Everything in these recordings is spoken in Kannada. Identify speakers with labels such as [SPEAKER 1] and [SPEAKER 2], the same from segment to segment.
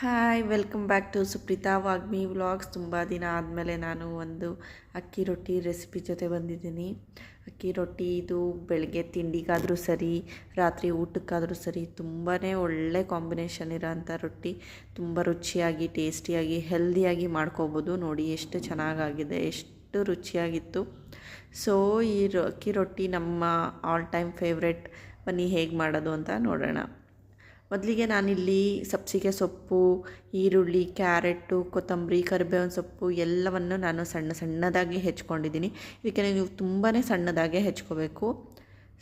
[SPEAKER 1] Hi welcome back to Supreetha Vagmi vlogs ತುಂಬ ದಿನ ಆದಮೇಲೆ ನಾನು ಒಂದು ಅಕ್ಕಿ ರೊಟ್ಟಿ ರೆಸಿಪಿ ಜೊತೆ ಬಂದಿದ್ದೀನಿ. ಅಕ್ಕಿ ರೊಟ್ಟಿ ಇದು ಬೆಳಗ್ಗೆ ತಿಂಡಿಗಾದರೂ ಸರಿ, ರಾತ್ರಿ ಊಟಕ್ಕಾದರೂ ಸರಿ ತುಂಬಾ ಒಳ್ಳೆ ಕಾಂಬಿನೇಷನ್ ಇರೋಂಥ ರೊಟ್ಟಿ. ತುಂಬ ರುಚಿಯಾಗಿ ಟೇಸ್ಟಿಯಾಗಿ ಹೆಲ್ದಿಯಾಗಿ ಮಾಡ್ಕೋಬೋದು. ನೋಡಿ ಎಷ್ಟು ಚೆನ್ನಾಗಾಗಿದೆ, ಎಷ್ಟು ರುಚಿಯಾಗಿತ್ತು. ಸೊ ಈ ಅಕ್ಕಿ ರೊಟ್ಟಿ ನಮ್ಮ ಆಲ್ ಟೈಮ್ ಫೇವ್ರೆಟ್ ಬನ್ನಿ ಹೇಗೆ ಮಾಡೋದು ಅಂತ ನೋಡೋಣ. ಮೊದಲಿಗೆ ನಾನಿಲ್ಲಿ ಸಬ್ಸಿಗೆ ಸೊಪ್ಪು, ಈರುಳ್ಳಿ, ಕ್ಯಾರೆಟು, ಕೊತ್ತಂಬರಿ, ಕರಿಬೇವಿನ ಸೊಪ್ಪು ಎಲ್ಲವನ್ನು ನಾನು ಸಣ್ಣ ಸಣ್ಣದಾಗಿ ಹೆಚ್ಕೊಂಡಿದ್ದೀನಿ. ಇದಕ್ಕೆ ನೀವು ತುಂಬಾ ಸಣ್ಣದಾಗೆ ಹೆಚ್ಕೋಬೇಕು.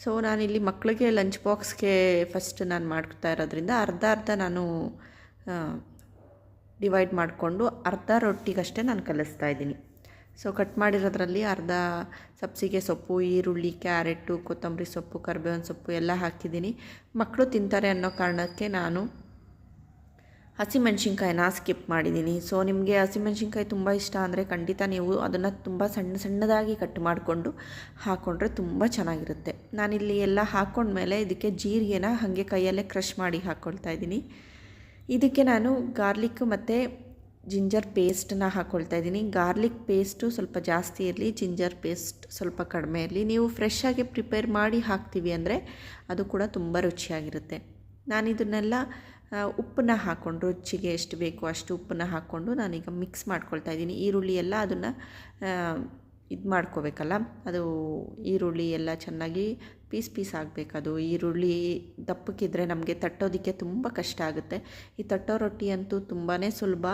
[SPEAKER 1] ಸೊ ನಾನಿಲ್ಲಿ ಮಕ್ಕಳಿಗೆ ಲಂಚ್ ಬಾಕ್ಸ್ಗೆ ಫಸ್ಟ್ ನಾನು ಮಾಡ್ತಾ ಇರೋದ್ರಿಂದ ಅರ್ಧ ಅರ್ಧ ನಾನು ಡಿವೈಡ್ ಮಾಡಿಕೊಂಡು ಅರ್ಧ ರೊಟ್ಟಿಗಷ್ಟೇ ನಾನು ಕಲಿಸ್ತಾ ಇದ್ದೀನಿ. ಸೊ ಕಟ್ ಮಾಡಿರೋದ್ರಲ್ಲಿ ಅರ್ಧ ಸಬ್ಸಿಗೆ ಸೊಪ್ಪು, ಈರುಳ್ಳಿ, ಕ್ಯಾರೆಟು, ಕೊತ್ತಂಬರಿ ಸೊಪ್ಪು, ಕರಿಬೇವಿನ ಸೊಪ್ಪು ಎಲ್ಲ ಹಾಕಿದ್ದೀನಿ. ಮಕ್ಕಳು ತಿಂತಾರೆ ಅನ್ನೋ ಕಾರಣಕ್ಕೆ ನಾನು ಹಸಿಮೆಣ್ಸಿನ್ಕಾಯಿನ ಸ್ಕಿಪ್ ಮಾಡಿದ್ದೀನಿ. ಸೊ ನಿಮಗೆ ಹಸಿಮೆಣ್ಸಿನ್ಕಾಯಿ ತುಂಬ ಇಷ್ಟ ಅಂದರೆ ಖಂಡಿತ ನೀವು ಅದನ್ನು ತುಂಬ ಸಣ್ಣ ಸಣ್ಣದಾಗಿ ಕಟ್ ಮಾಡಿಕೊಂಡು ಹಾಕ್ಕೊಂಡ್ರೆ ತುಂಬ ಚೆನ್ನಾಗಿರುತ್ತೆ. ನಾನಿಲ್ಲಿ ಎಲ್ಲ ಹಾಕ್ಕೊಂಡ್ಮೇಲೆ ಇದಕ್ಕೆ ಜೀರಿಗೆನ ಹಾಗೆ ಕೈಯಲ್ಲೇ ಕ್ರಷ್ ಮಾಡಿ ಹಾಕ್ಕೊಳ್ತಾ ಇದ್ದೀನಿ. ಇದಕ್ಕೆ ನಾನು ಗಾರ್ಲಿಕ್ ಮತ್ತು ಜಿಂಜರ್ ಪೇಸ್ಟನ್ನ ಹಾಕ್ಕೊಳ್ತಾ ಇದ್ದೀನಿ. ಗಾರ್ಲಿಕ್ ಪೇಸ್ಟು ಸ್ವಲ್ಪ ಜಾಸ್ತಿ ಇರಲಿ, ಜಿಂಜರ್ ಪೇಸ್ಟ್ ಸ್ವಲ್ಪ ಕಡಿಮೆ ಇರಲಿ. ನೀವು ಫ್ರೆಶ್ ಆಗಿ ಪ್ರಿಪೇರ್ ಮಾಡಿ ಹಾಕ್ತೀವಿ ಅಂದರೆ ಅದು ಕೂಡ ತುಂಬ ರುಚಿಯಾಗಿರುತ್ತೆ. ನಾನು ಇದನ್ನೆಲ್ಲ ಉಪ್ಪನ್ನ ಹಾಕ್ಕೊಂಡು ರುಚಿಗೆ ಎಷ್ಟು ಬೇಕು ಅಷ್ಟು ಉಪ್ಪನ್ನ ಹಾಕ್ಕೊಂಡು ನಾನೀಗ ಮಿಕ್ಸ್ ಮಾಡ್ಕೊಳ್ತಾ ಇದ್ದೀನಿ. ಈರುಳ್ಳಿ ಎಲ್ಲ ಅದನ್ನು ಇದು ಮಾಡ್ಕೋಬೇಕಲ್ಲ ಅದು ಈರುಳ್ಳಿ ಎಲ್ಲ ಚೆನ್ನಾಗಿ ಪೀಸ್ ಪೀಸ್ ಆಗಬೇಕು ಅದು. ಈರುಳ್ಳಿ ದಪ್ಪಕ್ಕಿದ್ರೆ ನಮಗೆ ತಟ್ಟೋದಕ್ಕೆ ತುಂಬ ಕಷ್ಟ ಆಗುತ್ತೆ. ಈ ತಟ್ಟೋ ರೊಟ್ಟಿ ಅಂತೂ ತುಂಬಾ ಸುಲಭ.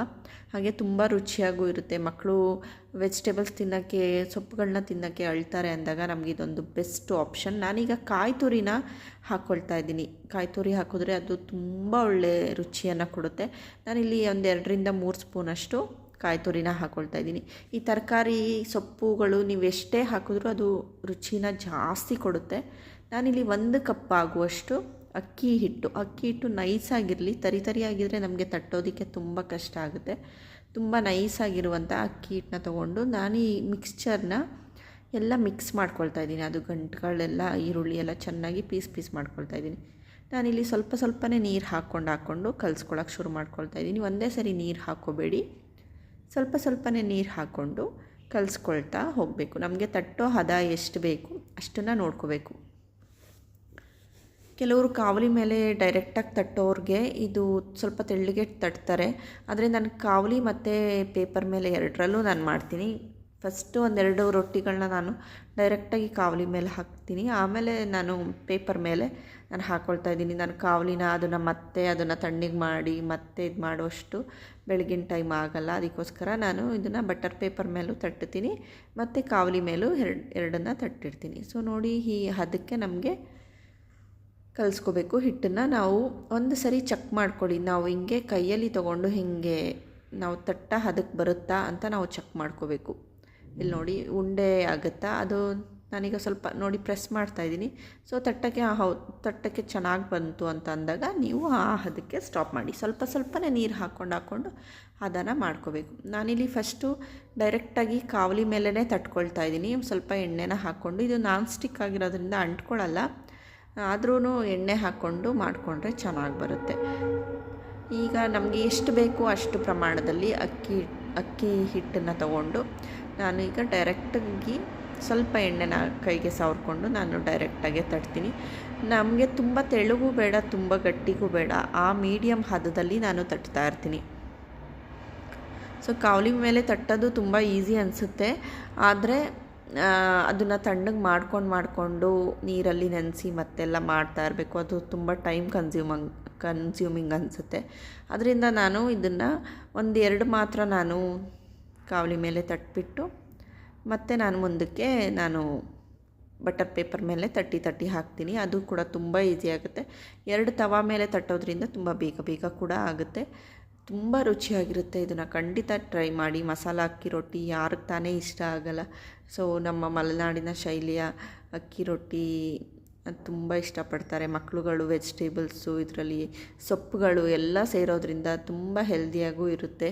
[SPEAKER 1] ಹಾಗೆ ತುಂಬ ರುಚಿಯಾಗೂ ಇರುತ್ತೆ. ಮಕ್ಕಳು ವೆಜಿಟೇಬಲ್ಸ್ ತಿನ್ನೋಕ್ಕೆ ಸೊಪ್ಪುಗಳನ್ನ ತಿನ್ನೋಕ್ಕೆ ಅಳ್ತಾರೆ ಅಂದಾಗ ನಮಗೆ ಇದೊಂದು ಬೆಸ್ಟ್ ಆಪ್ಷನ್ ನಾನೀಗ ಕಾಯಿ ತುರಿನ ಹಾಕ್ಕೊಳ್ತಾ ಇದ್ದೀನಿ. ಕಾಯಿ ತುರಿ ಹಾಕಿದ್ರೆ ಅದು ತುಂಬ ಒಳ್ಳೆ ರುಚಿಯನ್ನು ಕೊಡುತ್ತೆ. ನಾನಿಲ್ಲಿ ಒಂದು ಎರಡರಿಂದ ಮೂರು ಸ್ಪೂನಷ್ಟು ಕಾಯಿ ತುರಿನ ಹಾಕ್ಕೊಳ್ತಾ ಇದ್ದೀನಿ. ಈ ತರಕಾರಿ ಸೊಪ್ಪುಗಳು ನೀವು ಎಷ್ಟೇ ಹಾಕಿದ್ರೂ ಅದು ರುಚಿನ ಜಾಸ್ತಿ ಕೊಡುತ್ತೆ. ನಾನಿಲ್ಲಿ ಒಂದು ಕಪ್ ಆಗುವಷ್ಟು ಅಕ್ಕಿ ಹಿಟ್ಟು. ಅಕ್ಕಿ ಹಿಟ್ಟು ನೈಸಾಗಿರಲಿ, ತರಿ ತರಿಯಾಗಿದ್ದರೆ ನಮಗೆ ತಟ್ಟೋದಕ್ಕೆ ತುಂಬ ಕಷ್ಟ ಆಗುತ್ತೆ. ತುಂಬ ನೈಸಾಗಿರುವಂಥ ಅಕ್ಕಿ ಹಿಟ್ಟನ್ನ ತೊಗೊಂಡು ನಾನು ಈ ಮಿಕ್ಸ್ಚರ್ನ ಎಲ್ಲ ಮಿಕ್ಸ್ ಮಾಡ್ಕೊಳ್ತಾ ಇದ್ದೀನಿ. ಅದು ಗಂಟುಗಳೆಲ್ಲ, ಈರುಳ್ಳಿ ಎಲ್ಲ ಚೆನ್ನಾಗಿ ಪೀಸ್ ಪೀಸ್ ಮಾಡ್ಕೊಳ್ತಾ ಇದ್ದೀನಿ. ನಾನಿಲ್ಲಿ ಸ್ವಲ್ಪ ಸ್ವಲ್ಪನೇ ನೀರು ಹಾಕ್ಕೊಂಡು ಹಾಕ್ಕೊಂಡು ಕಲಿಸ್ಕೊಳಕ್ಕೆ ಶುರು ಮಾಡ್ಕೊಳ್ತಾ ಇದ್ದೀನಿ. ಒಂದೇ ಸರಿ ನೀರು ಹಾಕ್ಕೋಬೇಡಿ. ಸ್ವಲ್ಪ ಸ್ವಲ್ಪನೇ ನೀರು ಹಾಕ್ಕೊಂಡು ಕಲಿಸ್ಕೊಳ್ತಾ ಹೋಗಬೇಕು. ನಮಗೆ ತಟ್ಟೋ ಹದ ಎಷ್ಟು ಬೇಕು ಅಷ್ಟನ್ನು ನೋಡ್ಕೋಬೇಕು. ಕೆಲವರು ಕಾವಲಿ ಮೇಲೆ ಡೈರೆಕ್ಟಾಗಿ ತಟ್ಟೋರಿಗೆ ಇದು ಸ್ವಲ್ಪ ತೆಳ್ಳಗೆ ತಟ್ತಾರೆ. ಆದರೆ ನಾನು ಕಾವಲಿ ಮತ್ತು ಪೇಪರ್ ಮೇಲೆ ಎರಡರಲ್ಲೂ ನಾನು ಮಾಡ್ತೀನಿ. ಫಸ್ಟು ಒಂದೆರಡು ರೊಟ್ಟಿಗಳನ್ನ ನಾನು ಡೈರೆಕ್ಟಾಗಿ ಕಾವಲಿ ಮೇಲೆ ಹಾಕ್ತೀನಿ. ಆಮೇಲೆ ನಾನು ಪೇಪರ್ ಮೇಲೆ ನಾನು ಹಾಕ್ಕೊಳ್ತಾ ಇದ್ದೀನಿ. ನಾನು ಕಾವಲಿನ ಅದನ್ನು ಮತ್ತೆ ಅದನ್ನು ತಣ್ಣಗೆ ಮಾಡಿ ಮತ್ತೆ ಇದು ಮಾಡುವಷ್ಟು ಬೆಳಗಿನ ಟೈಮ್ ಆಗಲ್ಲ. ಅದಕ್ಕೋಸ್ಕರ ನಾನು ಇದನ್ನು ಬಟರ್ ಪೇಪರ್ ಮೇಲೂ ತಟ್ಟುತ್ತೀನಿ ಮತ್ತು ಕಾವಲಿ ಮೇಲೂ ಎರಡು, ಎರಡನ್ನು ತಟ್ಟಿರ್ತೀನಿ. ಸೊ ನೋಡಿ ಈ ಹದಕ್ಕೆ ನಮಗೆ ಕಲಿಸ್ಕೋಬೇಕು ಹಿಟ್ಟನ್ನು. ನಾವು ಒಂದು ಸರಿ ಚೆಕ್ ಮಾಡ್ಕೊಳ್ಳಿ ನಾವು ಹಿಂಗೆ ಕೈಯಲ್ಲಿ ತೊಗೊಂಡು ಹೀಗೆ ನಾವು ತಟ್ಟ ಹದಕ್ಕೆ ಬರುತ್ತಾ ಅಂತ ನಾವು ಚೆಕ್ ಮಾಡ್ಕೋಬೇಕು. ಇಲ್ಲಿ ನೋಡಿ ಉಂಡೆ ಆಗುತ್ತಾ? ಅದು ನಾನೀಗ ಸ್ವಲ್ಪ ನೋಡಿ ಪ್ರೆಸ್ ಮಾಡ್ತಾಯಿದ್ದೀನಿ ಸೊ ತಟ್ಟಕ್ಕೆ ಹೌ, ತಟ್ಟಕ್ಕೆ ಚೆನ್ನಾಗಿ ಬಂತು ಅಂತ ಅಂದಾಗ ನೀವು ಆ ಹದಕ್ಕೆ ಸ್ಟಾಪ್ ಮಾಡಿ. ಸ್ವಲ್ಪ ಸ್ವಲ್ಪನೇ ನೀರು ಹಾಕ್ಕೊಂಡು ಹಾಕ್ಕೊಂಡು ಅದನ್ನು ಮಾಡ್ಕೋಬೇಕು. ನಾನಿಲ್ಲಿ ಫಸ್ಟು ಡೈರೆಕ್ಟಾಗಿ ಕಾವಲಿ ಮೇಲೇ ತಟ್ಕೊಳ್ತಾ ಇದ್ದೀನಿ. ಸ್ವಲ್ಪ ಎಣ್ಣೆನ ಹಾಕ್ಕೊಂಡು ಇದು ನಾನ್ ಸ್ಟಿಕ್ ಆಗಿರೋದ್ರಿಂದ ಅಂಟ್ಕೊಳ್ಳಲ್ಲ ಆದ್ರೂ ಎಣ್ಣೆ ಹಾಕ್ಕೊಂಡು ಮಾಡಿಕೊಂಡ್ರೆ ಚೆನ್ನಾಗಿ ಬರುತ್ತೆ. ಈಗ ನಮಗೆ ಎಷ್ಟು ಬೇಕು ಅಷ್ಟು ಪ್ರಮಾಣದಲ್ಲಿ ಅಕ್ಕಿ ಅಕ್ಕಿ ಹಿಟ್ಟನ್ನು ತಗೊಂಡು ನಾನು ಈಗ ಡೈರೆಕ್ಟಾಗಿ ಸ್ವಲ್ಪ ಎಣ್ಣೆನ ಕೈಗೆ ಸವರ್ಕೊಂಡು ನಾನು ಡೈರೆಕ್ಟಾಗೆ ತಟ್ತೀನಿ. ನಮಗೆ ತುಂಬ ತೆಳುಗೂ ಬೇಡ, ತುಂಬ ಗಟ್ಟಿಗೂ ಬೇಡ. ಆ ಮೀಡಿಯಮ್ ಹದದಲ್ಲಿ ನಾನು ತಟ್ತಾ ಇರ್ತೀನಿ. ಸೊ, ಕಾವಲಿ ಮೇಲೆ ತಟ್ಟೋದು ತುಂಬ ಈಸಿ ಅನಿಸುತ್ತೆ. ಆದರೆ ಅದನ್ನು ತಣ್ಣಗೆ ಮಾಡ್ಕೊಂಡು ಮಾಡಿಕೊಂಡು ನೀರಲ್ಲಿ ನೆನೆಸಿ ಮತ್ತೆಲ್ಲ ಮಾಡ್ತಾ ಇರಬೇಕು. ಅದು ತುಂಬ ಟೈಮ್ ಕನ್ಸ್ಯೂಮಂಗ್, ಕನ್ಸ್ಯೂಮಿಂಗ್ ಅನಿಸುತ್ತೆ. ಅದರಿಂದ ನಾನು ಇದನ್ನು ಒಂದು ಎರಡು ಮಾತ್ರ ನಾನು ಕಾವಲಿ ಮೇಲೆ ತಟ್ಟಿಬಿಟ್ಟು ಮತ್ತು ನಾನು ಮುಂದಕ್ಕೆ ನಾನು ಬಟರ್ ಪೇಪರ್ ಮೇಲೆ ತಟ್ಟಿ ತಟ್ಟಿ ಹಾಕ್ತೀನಿ. ಅದು ಕೂಡ ತುಂಬ ಈಸಿ ಆಗುತ್ತೆ. ಎರಡು ತವಾ ಮೇಲೆ ತಟ್ಟೋದ್ರಿಂದ ತುಂಬ ಬೇಗ ಬೇಗ ಕೂಡ ಆಗುತ್ತೆ. ತುಂಬ ರುಚಿಯಾಗಿರುತ್ತೆ ಇದನ್ನು. ಖಂಡಿತ ಟ್ರೈ ಮಾಡಿ. ಮಸಾಲ ಅಕ್ಕಿ ರೊಟ್ಟಿ ಯಾರಿಗೆ ತಾನೇ ಇಷ್ಟ ಆಗಲ್ಲ. ಸೊ ನಮ್ಮ ಮಲೆನಾಡಿನ ಶೈಲಿಯ ಅಕ್ಕಿ ರೊಟ್ಟಿ ತುಂಬ ಇಷ್ಟಪಡ್ತಾರೆ. ಮಕ್ಕಳುಗಳು ವೆಜಿಟೇಬಲ್ಸು ಇದರಲ್ಲಿ ಸೊಪ್ಪುಗಳು ಎಲ್ಲ ಸೇರೋದ್ರಿಂದ ತುಂಬ ಹೆಲ್ದಿಯಾಗೂ ಇರುತ್ತೆ.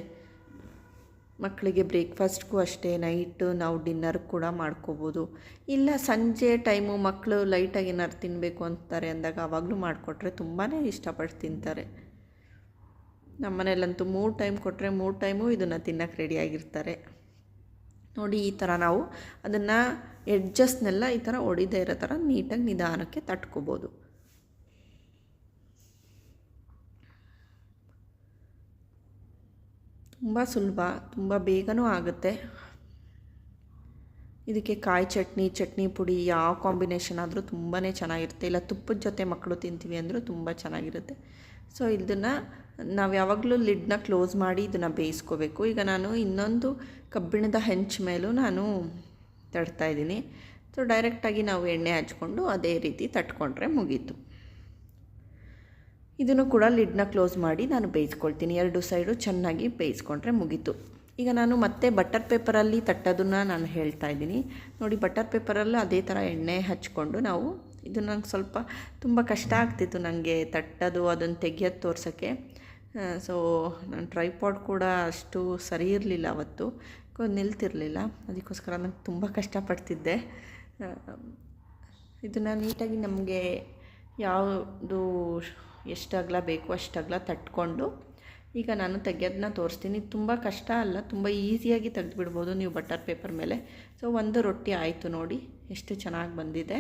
[SPEAKER 1] ಮಕ್ಕಳಿಗೆ ಬ್ರೇಕ್ಫಾಸ್ಟ್ಗೂ ಅಷ್ಟೇ, ನೈಟು ನಾವು ಡಿನ್ನರ್ ಕೂಡ ಮಾಡ್ಕೋಬೋದು. ಇಲ್ಲ ಸಂಜೆ ಟೈಮು ಮಕ್ಕಳು ಲೈಟಾಗಿ ಏನಾದ್ರು ತಿನ್ನಬೇಕು ಅಂತಾರೆ ಅಂದಾಗ ಆವಾಗಲೂ ಮಾಡಿಕೊಟ್ರೆ ತುಂಬಾ ಇಷ್ಟಪಟ್ಟು ತಿಂತಾರೆ. ನಮ್ಮ ಮನೇಲಂತೂ ಮೂರು ಟೈಮ್ ಕೊಟ್ಟರೆ ಮೂರು ಟೈಮು ಇದನ್ನು ತಿನ್ನಕ್ಕೆ ರೆಡಿಯಾಗಿರ್ತಾರೆ ನೋಡಿ ಈ ಥರ ನಾವು ಅದನ್ನು ಎಡ್ಜಸ್ನೆಲ್ಲ ಈ ಥರ ಹೊಡಿದೇ ಇರೋ ಥರ ನೀಟಾಗಿ ನಿಧಾನಕ್ಕೆ ತಟ್ಕೋಬೋದು. ತುಂಬ ಸುಲಭ, ತುಂಬ ಬೇಗನೂ ಆಗುತ್ತೆ. ಇದಕ್ಕೆ ಕಾಯಿ ಚಟ್ನಿ ಚಟ್ನಿ ಪುಡಿ ಯಾವ ಕಾಂಬಿನೇಷನ್ ಆದರೂ ತುಂಬಾ ಚೆನ್ನಾಗಿರುತ್ತೆ. ಇಲ್ಲ ತುಪ್ಪದ ಜೊತೆ ಮಕ್ಕಳು ತಿಂತೀವಿ ಅಂದರೂ ತುಂಬ ಚೆನ್ನಾಗಿರುತ್ತೆ. ಸೊ ಇದನ್ನು ನಾವು ಯಾವಾಗಲೂ ಲಿಡ್ನ ಕ್ಲೋಸ್ ಮಾಡಿ ಇದನ್ನು ಬೇಯಿಸ್ಕೋಬೇಕು. ಈಗ ನಾನು ಇನ್ನೊಂದು ಕಬ್ಬಿಣದ ಹೆಂಚ್ ಮೇಲೂ ನಾನು ತಡ್ತಾ ಇದ್ದೀನಿ. ಸೊ ಡೈರೆಕ್ಟಾಗಿ ನಾವು ಎಣ್ಣೆ ಹಚ್ಕೊಂಡು ಅದೇ ರೀತಿ ತಟ್ಕೊಂಡ್ರೆ ಮುಗೀತು. ಇದನ್ನು ಕೂಡ ಲಿಡ್ನ ಕ್ಲೋಸ್ ಮಾಡಿ ನಾನು ಬೇಯಿಸ್ಕೊಳ್ತೀನಿ. ಎರಡು ಸೈಡು ಚೆನ್ನಾಗಿ ಬೇಯಿಸ್ಕೊಂಡ್ರೆ ಮುಗೀತು. ಈಗ ನಾನು ಮತ್ತೆ ಬಟರ್ ಪೇಪರಲ್ಲಿ ತಟ್ಟೋದನ್ನು ನಾನು ಹೇಳ್ತಾ ಇದ್ದೀನಿ. ನೋಡಿ ಬಟರ್ ಪೇಪರಲ್ಲೂ ಅದೇ ಥರ ಎಣ್ಣೆ ಹಚ್ಕೊಂಡು ನಾವು ಇದು ನಂಗೆ ಸ್ವಲ್ಪ ತುಂಬ ಕಷ್ಟ ಆಗ್ತಿತ್ತು ನನಗೆ ತಟ್ಟೋದು, ಅದನ್ನು ತೆಗಿಯೋದು ತೋರ್ಸೋಕ್ಕೆ. ಸೊ ನನ್ನ ಟ್ರೈಪಾಡ್ ಕೂಡ ಅಷ್ಟು ಸರಿ ಇರಲಿಲ್ಲ ಅವತ್ತು. ನಿಲ್ತಿರಲಿಲ್ಲ. ಅದಕ್ಕೋಸ್ಕರ ನಂಗೆ ತುಂಬ ಕಷ್ಟಪಡ್ತಿದ್ದೆ ಇದನ್ನು ನೀಟಾಗಿ ನಮಗೆ ಯಾವುದು ಎಷ್ಟು ಅಗಲ ಬೇಕು ಅಷ್ಟು ಅಗಲ ತಟ್ಕೊಂಡು ಈಗ ನಾನು ತೆಗೆಯೋದನ್ನ ತೋರಿಸ್ತೀನಿ. ತುಂಬ ಕಷ್ಟ ಅಲ್ಲ, ತುಂಬ ಈಸಿಯಾಗಿ ತೆಗೆದುಬಿಡ್ಬೋದು ನೀವು ಬಟರ್ ಪೇಪರ್ ಮೇಲೆ. ಸೊ ಒಂದು ರೊಟ್ಟಿ ಆಯಿತು ನೋಡಿ ಎಷ್ಟು ಚೆನ್ನಾಗಿ ಬಂದಿದೆ.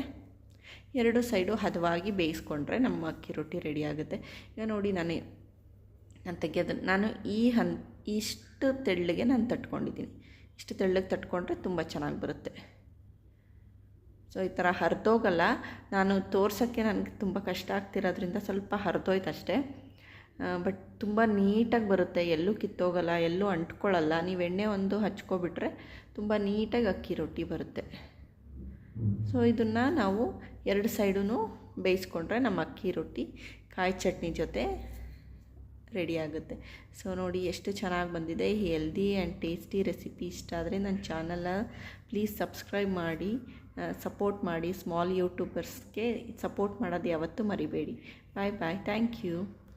[SPEAKER 1] ಎರಡು ಸೈಡು ಹದವಾಗಿ ಬೇಯಿಸ್ಕೊಂಡ್ರೆ ನಮ್ಮ ಅಕ್ಕಿ ರೊಟ್ಟಿ ರೆಡಿ ಆಗುತ್ತೆ. ಈಗ ನೋಡಿ ನಾನು ನಾನು ತೆಗೆಯೋದು ನಾನು ಈ ಹನ್, ಇಷ್ಟು ತೆಳ್ಳಗೆ ನಾನು ತಟ್ಕೊಂಡಿದ್ದೀನಿ. ಇಷ್ಟು ತೆಳ್ಳಗೆ ತಟ್ಕೊಂಡ್ರೆ ತುಂಬ ಚೆನ್ನಾಗಿ ಬರುತ್ತೆ. ಸೊ ಈ ಥರ ಹರಿದೋಗಲ್ಲ. ನಾನು ತೋರ್ಸೋಕ್ಕೆ ನನಗೆ ತುಂಬ ಕಷ್ಟ ಆಗ್ತಿರೋದ್ರಿಂದ ಸ್ವಲ್ಪ ಹರಿದೋಯ್ತು ಅಷ್ಟೇ ಬಟ್ ತುಂಬ ನೀಟಾಗಿ ಬರುತ್ತೆ. ಎಲ್ಲೂ ಕಿತ್ತೋಗಲ್ಲ, ಎಲ್ಲೂ ಅಂಟ್ಕೊಳ್ಳಲ್ಲ. ನೀವು ಎಣ್ಣೆ ಒಂದು ಹಚ್ಕೊಬಿಟ್ರೆ ತುಂಬ ನೀಟಾಗಿ ಅಕ್ಕಿ ರೊಟ್ಟಿ ಬರುತ್ತೆ. ಸೊ ಇದನ್ನು ನಾವು ಎರಡು ಸೈಡೂ ಬೇಯಿಸ್ಕೊಂಡ್ರೆ ನಮ್ಮ ಅಕ್ಕಿ ರೊಟ್ಟಿ, ಕಾಯಿ ಚಟ್ನಿ ಜೊತೆ ರೆಡಿ ಆಗುತ್ತೆ. ಸೊ ನೋಡಿ ಎಷ್ಟು ಚೆನ್ನಾಗಿ ಬಂದಿದೆ. ಹೆಲ್ದಿ ಆ್ಯಂಡ್ ಟೇಸ್ಟಿ ರೆಸಿಪಿ ಇಷ್ಟ ಆದರೆ ನನ್ನ ಚಾನಲ್ನ ಪ್ಲೀಸ್ ಸಬ್ಸ್ಕ್ರೈಬ್ ಮಾಡಿ ಸಪೋರ್ಟ್ ಮಾಡಿ. ಸ್ಮಾಲ್ ಯೂಟ್ಯೂಬರ್ಸ್ಗೆ ಸಪೋರ್ಟ್ ಮಾಡೋದು ಯಾವತ್ತೂ ಮರಿಬೇಡಿ. ಬಾಯ್ ಬಾಯ್ ಥ್ಯಾಂಕ್ ಯು